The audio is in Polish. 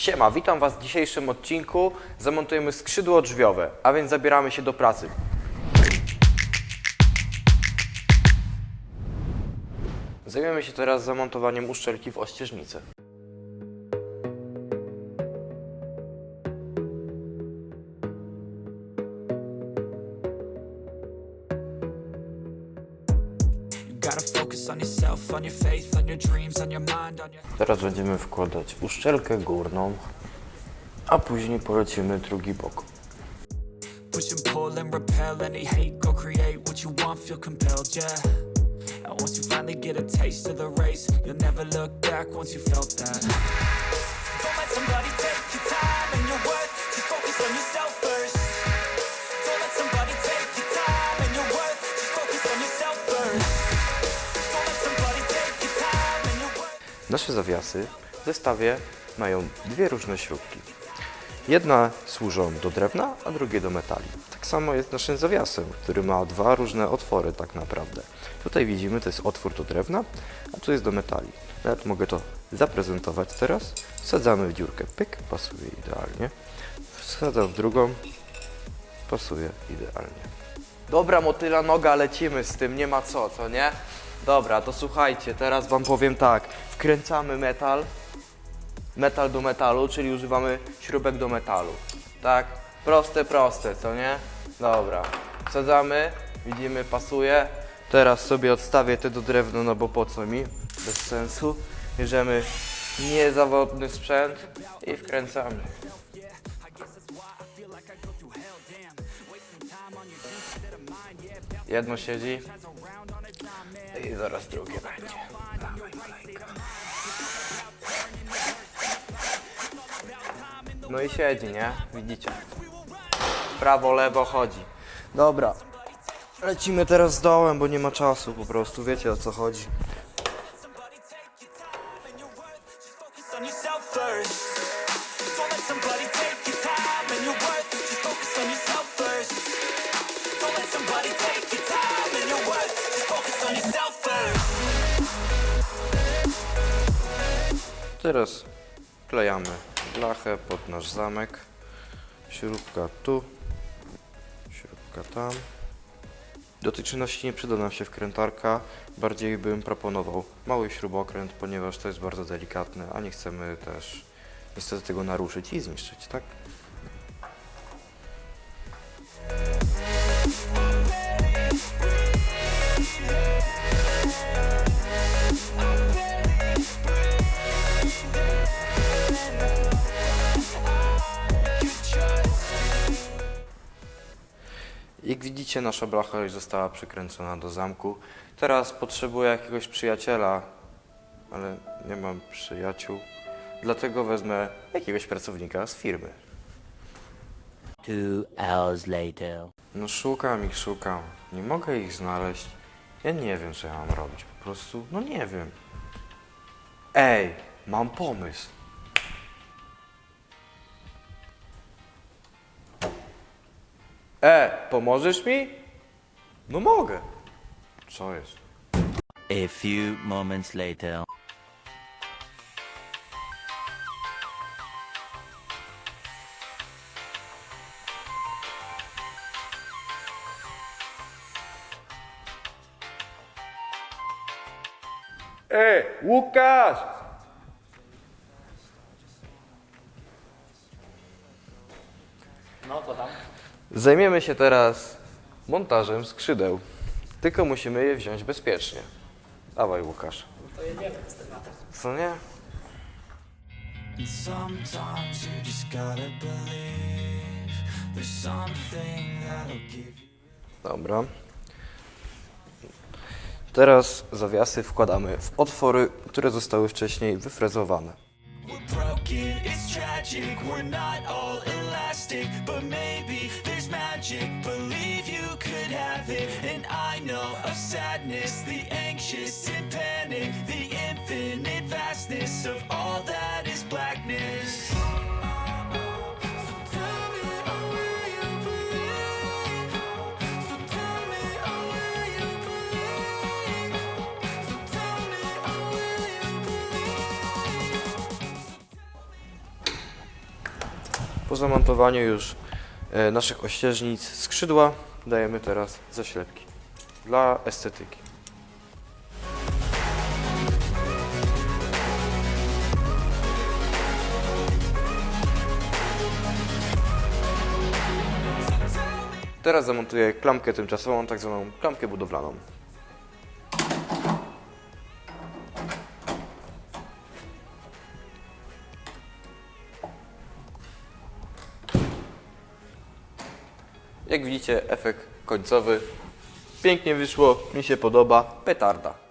Siema, witam Was w dzisiejszym odcinku. Zamontujemy skrzydło drzwiowe, a więc zabieramy się do pracy. Zajmiemy się teraz zamontowaniem uszczelki w ościeżnicy. Teraz będziemy wkładać uszczelkę górną, a później polecimy drugi bok. Push and pull and repel any hate. Go create what you want, feel compelled, yeah. And once you finally get a taste of the race, you'll never look back once you felt that. Don't let somebody take your time and your worth. Just focus on yourself Nasze zawiasy w zestawie mają dwie różne śrubki. Jedna służą do drewna, a drugie do metali. Tak samo jest naszym zawiasem, który ma dwa różne otwory tak naprawdę. Tutaj widzimy, to jest otwór do drewna, a tu jest do metali. Nawet mogę to zaprezentować teraz. Wsadzamy w dziurkę, pyk, pasuje idealnie. Wsadzam w drugą, pasuje idealnie. Dobra, motyla noga, lecimy z tym, nie ma co, co nie? Dobra, to słuchajcie, teraz wam powiem tak. Wkręcamy metal, metal do metalu, czyli używamy śrubek do metalu. Tak? Proste, proste, co nie? Dobra. Wsadzamy, widzimy, pasuje. Teraz sobie odstawię te do drewna, no bo po co mi? Bez sensu. Bierzemy niezawodny sprzęt i wkręcamy. Jedno siedzi i zaraz drugie będzie. No i siedzi, nie? Widzicie? Prawo, lewo chodzi. Dobra. Lecimy teraz z dołem, bo nie ma czasu po prostu. Wiecie o co chodzi. Teraz klejamy blachę pod nasz zamek. Śrubka tu, śrubka tam. Do tej czynności nie przyda nam się wkrętarka. Bardziej bym proponował mały śrubokręt, ponieważ to jest bardzo delikatne, a nie chcemy też niestety tego naruszyć i zniszczyć, tak? Jak widzicie, nasza blacha już została przykręcona do zamku. Teraz potrzebuję jakiegoś przyjaciela, ale nie mam przyjaciół. Dlatego wezmę jakiegoś pracownika z firmy. Two hours later. No szukam ich, szukam. Nie mogę ich znaleźć. Ja nie wiem, co ja mam robić. Po prostu, no nie wiem. Ej, mam pomysł. E, pomożesz mi? No mogę. Co jest? A few moments later. Ej, Łukasz! No to tam. Zajmiemy się teraz montażem skrzydeł. Tylko musimy je wziąć bezpiecznie. Dawaj, Łukasz. To jedziemy z tematem. Co nie? Dobra. Teraz zawiasy wkładamy w otwory, które zostały wcześniej wyfrezowane. We're broken, it's tragic. We're not all elastic, but maybe magic. Believe you could have it, and I know of sadness, the anxious and panic, the infinite vastness of all that is blackness. Po zamontowaniu już naszych ościeżnic skrzydła dajemy teraz zaślepki dla estetyki. Teraz zamontuję klamkę tymczasową, tak zwaną klamkę budowlaną. Jak widzicie, efekt końcowy. Pięknie wyszło, mi się podoba. Petarda.